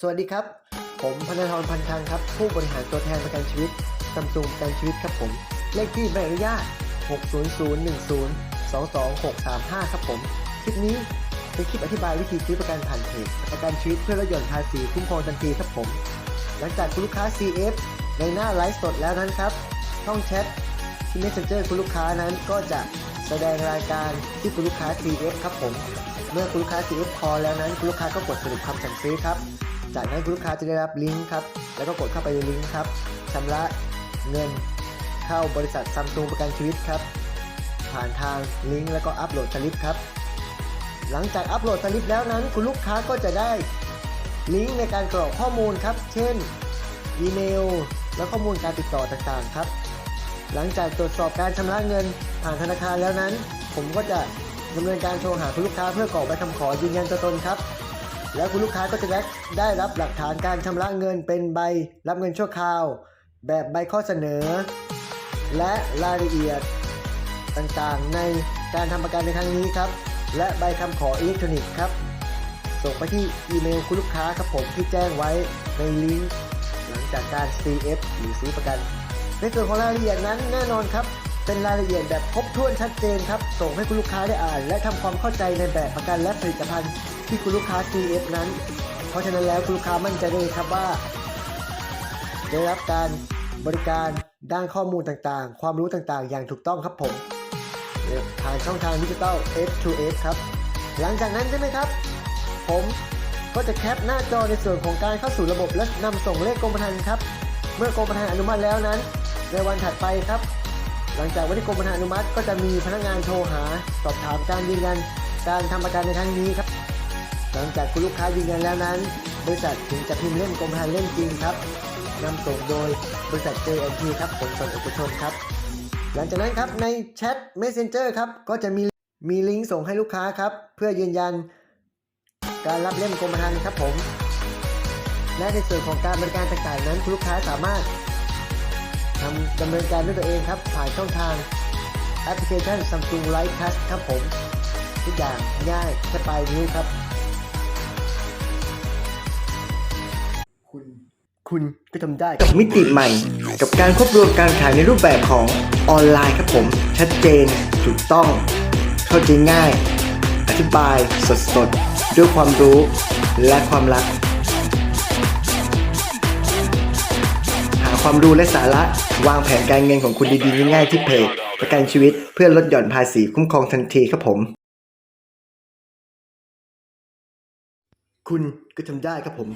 สวัสดีครับ ผมพนธรพันธ์คังครับ ผู้บริหารตัวแทนประกันชีวิตซัมซุงประกันชีวิตครับผม เลขที่ใบอนุญาต 60010223635 ครับผม คลิปนี้เป็นคลิปอธิบายวิธีซื้อประกันผ่านเพจประกันชีวิตเพื่อลดหย่อนภาษีคุ้มครองทันทีครับผม หลังจากคุณลูกค้า CF ในหน้าไลฟ์สดแล้วนั้นครับ ช่องแชทที่ Messenger คุณลูกค้านั้นก็จะแสดงรายการที่คุณลูกค้า CF ครับผม เมื่อคุณลูกค้า CF พอแล้วนั้นคุณลูกค้าก็กดสรุปคำสั่งซื้อครับ จากนั้นคุณลูกค้าจะได้รับลิงก์ครับ แล้วก็กดเข้าไปในลิงก์ครับชำระเงินเข้าบริษัทซัมซุงประกันชีวิตครับ ผ่านทางลิงก์แล้วก็อัปโหลดสลิปครับ หลังจากอัปโหลดสลิปแล้วนั้น คุณลูกค้าก็จะได้ลิงก์ในการกรอกข้อมูลครับ เช่น อีเมล และข้อมูลการติดต่อต่างๆครับ หลังจากตรวจสอบการชำระเงินผ่านธนาคารแล้วนั้น ผมก็จะดำเนินการโทรหาคุณลูกค้าเพื่อกรอกใบคำขอยืนยันตัวตนครับ แล้วคุณลูกค้าก็จะได้รับหลักฐานการชำระเงินเป็นใบรับเงินชั่วคราว แบบใบข้อเสนอ และรายละเอียดต่างๆ ในการทำประกันในครั้งนี้ครับ และใบคำขออิเล็กทรอนิกส์ครับ ส่งไปที่อีเมลคุณลูกค้าครับผมที่แจ้งไว้ในลิงก์หลังจากการ CF หรือซื้อประกัน ในส่วนของรายละเอียดนั้นแน่นอนครับ เป็นรายละเอียดแบบครบถ้วนชัดเจนครับ ส่งให้คุณลูกค้าได้อ่าน และทำความเข้าใจในแบบประกันและผลิตภัณฑ์ที่คุณลูกค้า CF นั้น เพราะฉะนั้นแล้วคุณลูกค้ามั่นใจได้เลยครับว่า ได้รับการบริการด้านข้อมูลต่างๆ ความรู้ต่างๆ อย่างถูกต้องครับผมผ่านช่องทางดิจิตอล F2F ครับ หลังจากนั้นใช่ไหมครับ ผมก็จะแคปหน้าจอในส่วนของการเข้าสู่ระบบและนำส่งเลขกรมธรรม์ครับ เมื่อกรมธรรม์อนุมัติแล้วนั้น ในวันถัดไปครับ หลังจากวันที่กรมธรรม์อนุมัติก็จะมีพนักงานโทรหา สอบถามการยืนยันการทำประกันในครั้งนี้ครับ หลังจากคุณลูกค้ายืนยันแล้วนั้น บริษัทถึงจะพิมพ์เล่มกรมธรรม์เล่มจริงครับนำส่งโดยบริษัท JNT ครับขนส่งเอกชนครับ หลังจากนั้นครับในแชท Messenger ครับก็จะมีมีลิงก์ส่งให้ลูกค้าครับ เพื่อยืนยัน การรับเล่มกรมธรรม์ครับผม และในส่วนของการบริการต่างๆนั้นคุณลูกค้าสามารถ ทำดำเนินการด้วยตัวเองครับ ผ่านช่องทางแอปพลิเคชัน Samsung Life Plus ครับผม ทุกอย่างง่ายแค่ปลายนิ้วครับ คุณคุณก็ทำได้กับมิติใหม่ กับการควบรวมการขายในรูปแบบของออนไลน์ครับผม ชัดเจน ถูกต้อง เข้าใจง่าย อธิบายสดๆ ด้วยความรู้และความรัก ความรู้และสาระ วางแผนการเงินของคุณดีๆง่ายๆที่เพจประกันชีวิตเพื่อลดหย่อนภาษีคุ้มครองทันทีครับผม คุณก็ทำได้ครับผม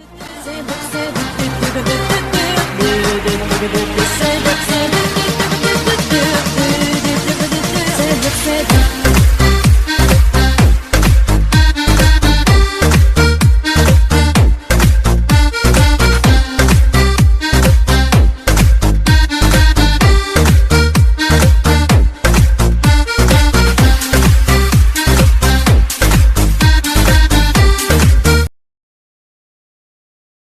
เ